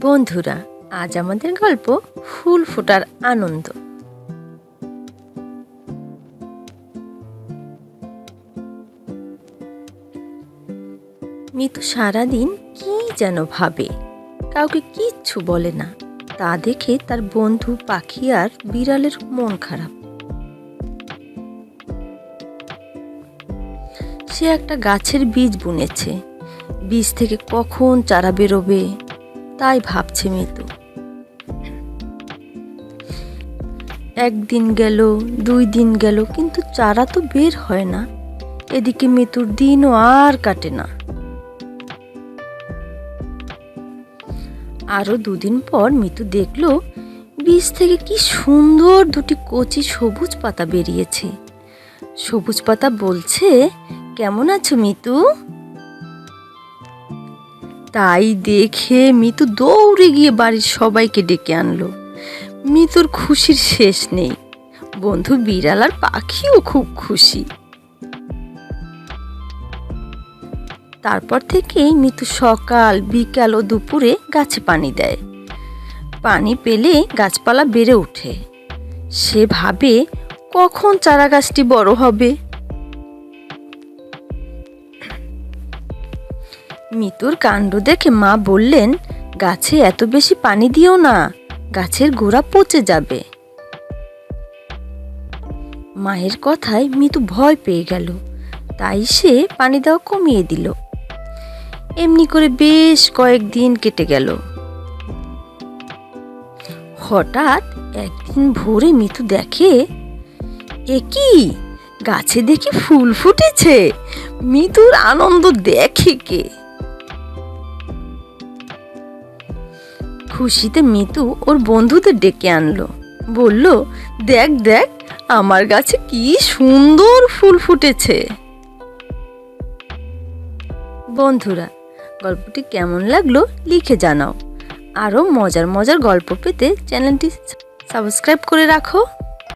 বন্ধুরা, আজ আমাদের গল্প ফুল ফোটার আনন্দ। মিতু সারাদিন কি যেন ভাবে, কাউকে কিচ্ছু বলে না। তা দেখে তার বন্ধু, পাখি আর বিড়ালের মন খারাপ। সে একটা গাছের বীজ বুনেছে। বীজ থেকে কখন চারা বেরোবে? তাই ভাবছে মিতু। একদিন গেল, দুই দিন গেল, কিন্তু চারা তো বের হয় না। এদিকে মিতুর দিনও আর কাটে না। আরও দুদিন পর মিতু দেখল, বীজ থেকে কি সুন্দর দুটি কচি সবুজ পাতা বেরিয়েছে। সবুজ পাতা বলছে, কেমন আছো মিতু? তাই দেখে মিতু দৌড়ে গিয়ে বাড়ির সবাইকে ডেকে আনলো। মিতুর খুশির শেষ নেই। বন্ধু বিড়াল আর পাখিও খুব খুশি। তারপর থেকেই মিতু সকাল, বিকাল ও দুপুরে গাছে পানি দেয়। পানি পেলে গাছপালা বেড়ে ওঠে। সে ভাবে কখন চারা গাছটি বড় হবে? মিতুর কাণ্ড দেখে মা বললেন, গাছে এত বেশি পানি দিও না, গাছের গোড়া পচে যাবে। মায়ের কথায় মিতু ভয় পেয়ে গেল। তাই সে পানি দেওয়া কমিয়ে দিল। এমনি করে বেশ কয়েকদিন কেটে গেল। হঠাৎ একদিন ভোরে মিতু দেখে, এ কি? গাছে দেখি ফুল ফুটেছে। মিতুর আনন্দ দেখে কে? খুশিতে মিতু ওর বন্ধুদের ডেকে আনলো। বলল, দেখ দেখ, আমার গাছে কি সুন্দর ফুল ফুটেছে। বন্ধুরা, গল্পটি কেমন লাগল লিখে জানাও। আরও মজার মজার গল্প পেতে চ্যানেলটি সাবস্ক্রাইব করে রাখো।